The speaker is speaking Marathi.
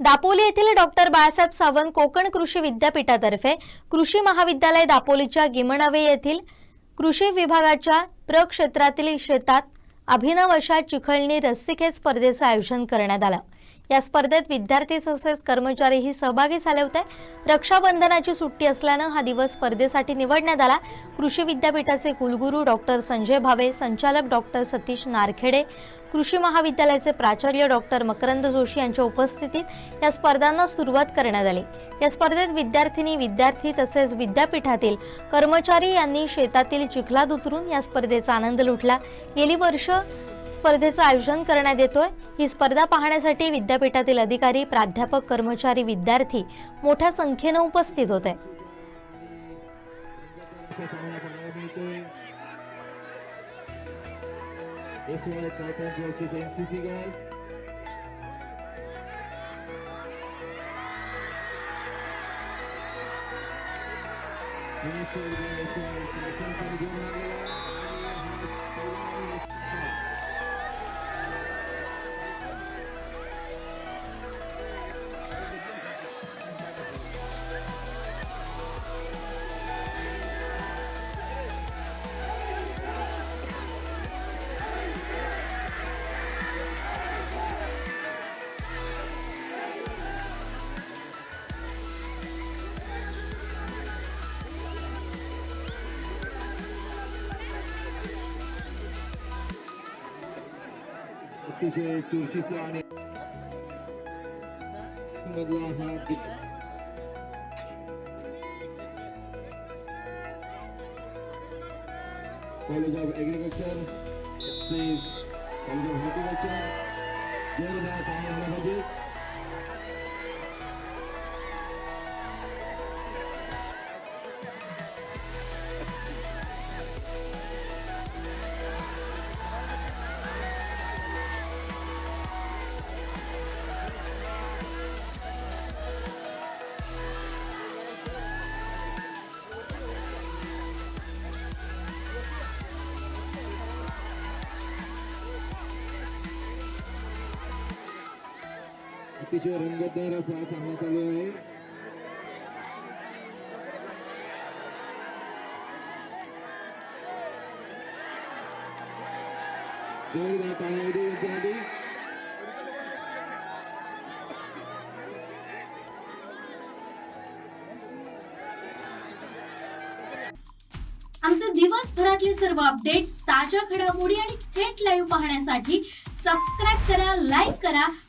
दापोली येथील डॉक्टर बाळासाहेब सावंत कोकण कृषी विद्यापीठातर्फे कृषी महाविद्यालय दापोलीच्या गिमणवे येथील कृषी विभागाच्या प्रक्षेत्रातील शेतात अभिनव अशा चिखळणी रस्सीखेच स्पर्धेचं आयोजन करण्यात आलं. या स्पर्धेत विद्यार्थी तसेच कर्मचारीही सहभागी झाले होते. रक्षाबंधनाची सुट्टी असल्यानं हा दिवस स्पर्धेसाठी निवडण्यात आला. कृषी विद्यापीठाचे कुलगुरू डॉक्टर संजय भावे संचालक डॉक्टर सतीश नारखेडे कृषी महाविद्यालयाचे प्राचार्य डॉक्टर मकरंद जोशी यांच्या उपस्थितीत या स्पर्धांना सुरुवात करण्यात आली. या स्पर्धेत विद्यार्थिनी विद्यार्थी तसेच विद्यापीठातील कर्मचारी यांनी शेतातील चिखलात उतरून या स्पर्धेचा आनंद लुटला. गेली वर्ष स्पर्धेचं आयोजन करण्यात येतोय. ही स्पर्धा पाहण्यासाठी विद्यापीठातील अधिकारी प्राध्यापक कर्मचारी विद्यार्थी मोठ्या संख्येनं उपस्थित होते. herkese kürsü sahne. Allah'a emanet College of Agriculture, State College of Horticulture, Jagannath Ayana Bhajit. अतिशय रंगतदार असा हा सामना चालू आहे. जोरदार टाळ्या आमचे दिवसभरातले सर्व अपडेट्स ताज्या घडामोडी आणि थेट लाईव्ह पाहण्यासाठी सबस्क्राईब करा लाईक करा